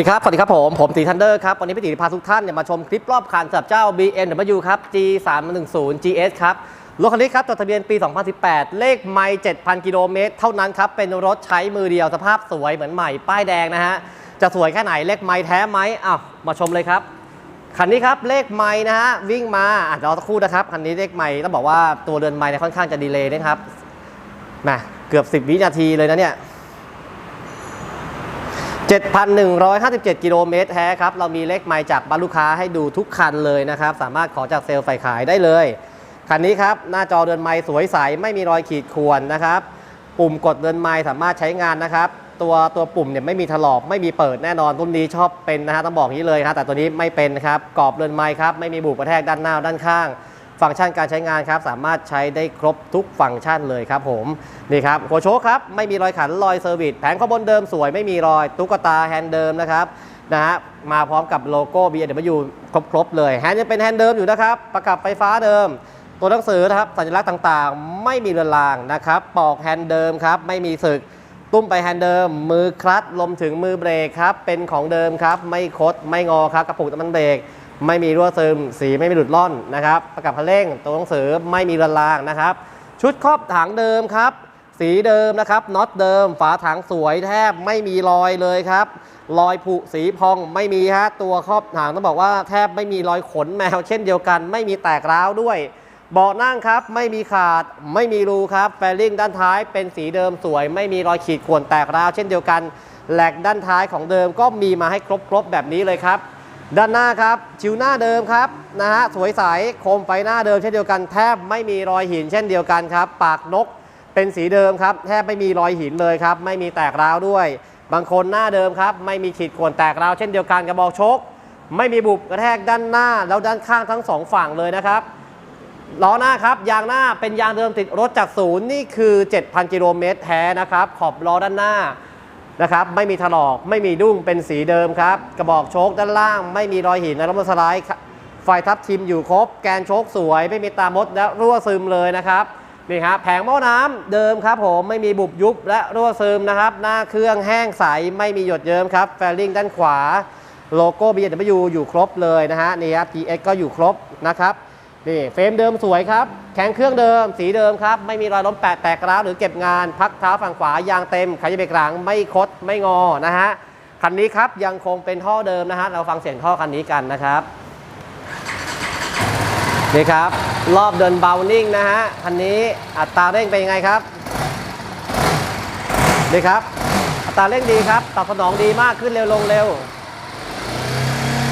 สวัสดีครับ สวัสดีครับผม ผมตีทันเดอร์ครับ วันนี้พี่ตีพาทุกท่านเนี่ยมาชมคลิปรอบคันสำหรับเจ้า BMW ครับ G310 GS ครับ รถคันนี้ครับจดทะเบียนปี 2018 เลขไม่7,000 กิโลเมตร เท่านั้นครับ เป็นรถใช้มือเดียวสภาพสวยเหมือนใหม่ป้ายแดงนะฮะ จะสวยแค่ไหนเลขไม่แท้ไหมอ้าวมาชมเลยครับคันนี้ครับเลขไม่นะฮะวิ่งมาอะรอสักครู่นะครับคันนี้เลขไม่ต้องบอกว่าตัวเรือนไม่เนี่ยค่อนข้างจะดีเลย์นะครับแหมเกือบ 10 วินาทีเลยนะเนี่ย 7,157 กิโลเมตรแท้ครับ เรามีเลขไมล์จากบ้านลูกค้าให้ดูทุกคันเลยนะครับ สามารถขอจากเซลล์ฝ่ายขายได้เลย คันนี้ครับ หน้าจอเรือนไมล์สวยใส ไม่มีรอยขีดข่วนนะครับ ปุ่มกดเรือนไมล์สามารถใช้งานนะครับ ตัวตัวปุ่มเนี่ยไม่มีถลอกไม่มีเปิดแน่นอนรุ่นนี้ชอบเป็นนะฮะต้องบอกนี้เลยครับแต่ตัวนี้ไม่เป็นนะครับกรอบเรือนไมล์ครับไม่มีบุกกระแทกด้านหน้าด้านข้าง ฟังก์ชันการใช้งานครับ สามารถใช้ได้ครบทุกฟังก์ชันเลยครับผม นี่ครับหัวโชคครับ ไม่มีรอยขันรอยเซอร์วิสแผงข้างบนเดิมสวยไม่มีรอย ตุ๊กตาแฮนด์เดิมนะครับนะฮะมาพร้อมกับโลโก้ BMW ครบๆเลยแฮนด์ยังเป็นแฮนด์เดิมอยู่นะครับ ประกับไฟฟ้าเดิม ตัวหนังสือนะครับสัญลักษณ์ต่างๆ ไม่มีเรือนรางนะครับปอกแฮนด์เดิมครับไม่มีสึกตุ้มไปแฮนด์เดิม มือคลัตช์รวมถึงมือเบรกครับเป็นของเดิมครับไม่คดไม่งอครับกระปุกน้ำมันเบรก ไม่มีรั่วซึม สีไม่มีหลุดล่อนนะครับ ประกับคันเร่ง ตัวหนังสือไม่มีเรือนรางนะครับ ชุดครอบถังเดิมครับ สีเดิมนะครับน็อตเดิม ฝาถังสวยแทบไม่มีรอยเลยครับ รอยผุสีพองไม่มีฮะ ตัวครอบถังต้องบอกว่าแทบไม่มีรอยขนแมวเช่นเดียวกัน ไม่มีแตกร้าวด้วยเบาะนั่งครับไม่มีขาดไม่มีรูครับแฟลลิ่งด้านท้ายเป็นสีเดิมสวย ไม่มีรอยขีดข่วนแตกร้าวเช่นเดียวกันแหลกด้านท้ายของเดิมก็มีมาให้ครบๆแบบนี้เลยครับ ด้านหน้าครับชิวหน้าเดิมครับนะฮะสวยใสโคมไฟหน้าเดิมเช่นเดียวกันแทบไม่มีรอยหินเช่นเดียวกันครับ ปากนกเป็นสีเดิมครับ แทบไม่มีรอยหินเลยครับ ไม่มีแตกร้าวด้วย บางคนหน้าเดิมครับ ไม่มีขีดข่วนแตกร้าวเช่นเดียวกันกระบอกชคไม่มีบุบกระแทกด้านหน้า แล้วด้านข้างทั้งสองฝั่งเลยนะครับล้อหน้าครับยางหน้าเป็นยางเดิมติดรถจากศูนย์นี่คือ 7,000 กิโลเมตรแท้นะครับขอบล้อด้านหน้า นะครับไม่มีถลอกไม่มีดุ้งเป็นสีเดิมครับ กระบอกโชคด้านล่าง ไม่มีรอยหินและรถสไลด์ไฟทับทิมอยู่ครบ แกนโชคสวย ไม่มีตามดและรั่วซึมเลยนะครับนี่ครับแผงหม้อน้ำเดิมครับผมไม่มีบุบยุบและรั่วซึมนะครับ หน้าเครื่องแห้งใสไม่มีหยดเยิ้มครับแฟลลิ่งด้านขวา โลโก้ BMW อยู่ครบเลยนะฮะนี่ครับ GS ก็อยู่ครบนะครับ นี่เฟรมเดิมสวยครับ แข็งเครื่องเดิม สีเดิมครับ ไม่มีรอยล้มแปะแตกร้าวหรือเก็บงาน พักเท้าฝั่งขวายางเต็มขยับเบรกหลังไม่คดไม่งอนะฮะคันนี้ครับยังคงเป็นท่อเดิมนะฮะเราฟังเสียงท่อคันนี้กันนะครับนี่ครับรอบเดินเบานิ่งนะฮะคันนี้อัตราเร่งเป็นยังไงครับนี่ครับอัตราเร่งดีครับตอบสนองดีมากขึ้นเร็วลงเร็ว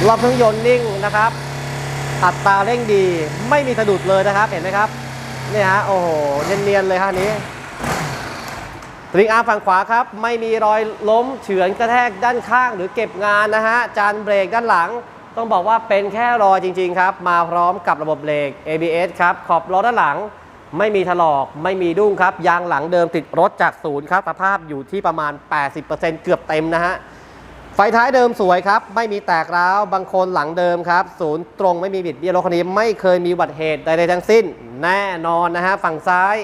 รอบเครื่องยนต์นิ่งนะครับ อัตราเร่งดีไม่มีสะดุดเลยนะครับเห็นไหมครับเนี่ยฮะโอ้โหเนียนๆเลยฮะอันนี้สริงอาร์มฝั่งขวาครับ ไม่มีรอยล้มเฉือนกระแทกด้านข้างหรือเก็บงานนะฮะจานเบรกด้านหลัง ต้องบอกว่าเป็นแค่รอยจริง ๆ ครับ มาพร้อมกับระบบเบรก ABS ครับ ขอบล้อด้านหลัง ไม่มีถลอกไม่มีดุ้งครับ ยางหลังเดิมติดรถจากศูนย์ครับสภาพอยู่ที่ประมาณ 80%เกือบเต็มนะฮะ ไฟท้ายเดิมสวยครับ ไม่มีแตกร้าว บางคนหลังเดิมครับ ศูนย์ตรงไม่มีบิดเบี้ยวรถคันนี้ไม่เคยมีอุบัติเหตุใดๆทั้งสิ้น แน่นอนนะฮะ ฝั่งซ้าย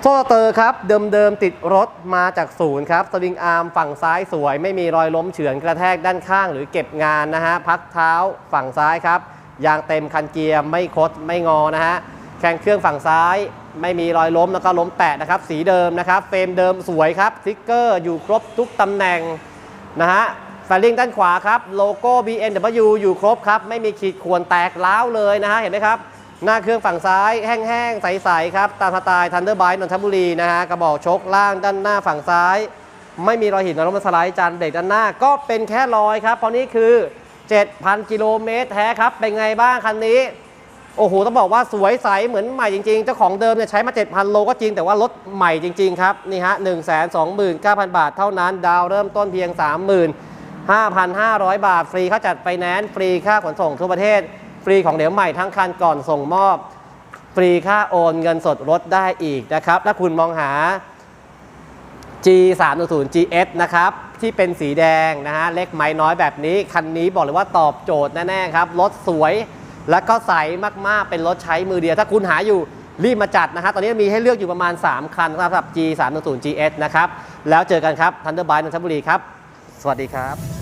โซ่เตอร์ครับ เดิมๆติดรถมาจากศูนย์ครับ สวิงอาร์มฝั่งซ้ายสวย ไม่มีรอยล้มเฉือนกระแทกด้านข้างหรือเก็บงานนะฮะ พักเท้าฝั่งซ้ายครับ ยางเต็มคันเกียร์ไม่คดไม่งอนะฮะ แข้งเครื่องฝั่งซ้ายไม่มีรอยล้มแล้วก็ล้มแตะนะครับ สีเดิมนะครับ เฟรมเดิมสวยครับสติ๊กเกอร์อยู่ครบทุกตำแหน่ง นะฮะแฟลิงด้านขวาครับ โลโก้ BMW อยู่ครบครับ ไม่มีขีดข่วนแตกร้าวเลยนะฮะ เห็นไหมครับ หน้าเครื่องฝั่งซ้ายแห้งๆ ใสๆครับ ตามสไตล์ทันเดอร์ไบนนทบุรีนะฮะ กระบอกชกล่างด้านหน้าฝั่งซ้าย ไม่มีรอยหินรอยล้มสไลด์จานเด็กด้านหน้า ก็เป็นแค่รอยครับ เพราะนี่คือ 7,000 กิโลเมตรแท้ครับ เป็นไงบ้างคันนี้ โอ้โห ต้องบอกว่าสวยใสเหมือนใหม่จริง ๆ เจ้าของเดิมเนี่ยใช้มา 7,000 โลก็จริง แต่ว่ารถใหม่จริง ๆ ครับ นี่ฮะ 1 2 9 0 0 0 บาทเท่านั้น ดาวเริ่มต้นเพียง 35,500 บาท ฟรีค่าจัดไฟแนนซ์ฟรีค่าขนส่งทั่วประเทศ ฟรีของเหลวใหม่ทั้งคันก่อนส่งมอบ ฟรีค่าโอนเงินสดรถได้อีกนะครับถ้าคุณมองหา G310 GS นะครับที่เป็นสีแดงนะฮะเล็กไม้น้อยแบบนี้คันนี้บอกเลยว่าตอบโจทย์แน่ๆครับรถสวย และก็ใสมากๆเป็นรถใช้มือเดียว ถ้าคุณหาอยู่รีบมาจัดนะฮะตอนนี้มีให้เลือกอยู่ประมาณ 3 คันสำหรับ G310 GS นะครับ แล้วเจอกันครับ Thunderbird นนทบุรีครับ สวัสดีครับ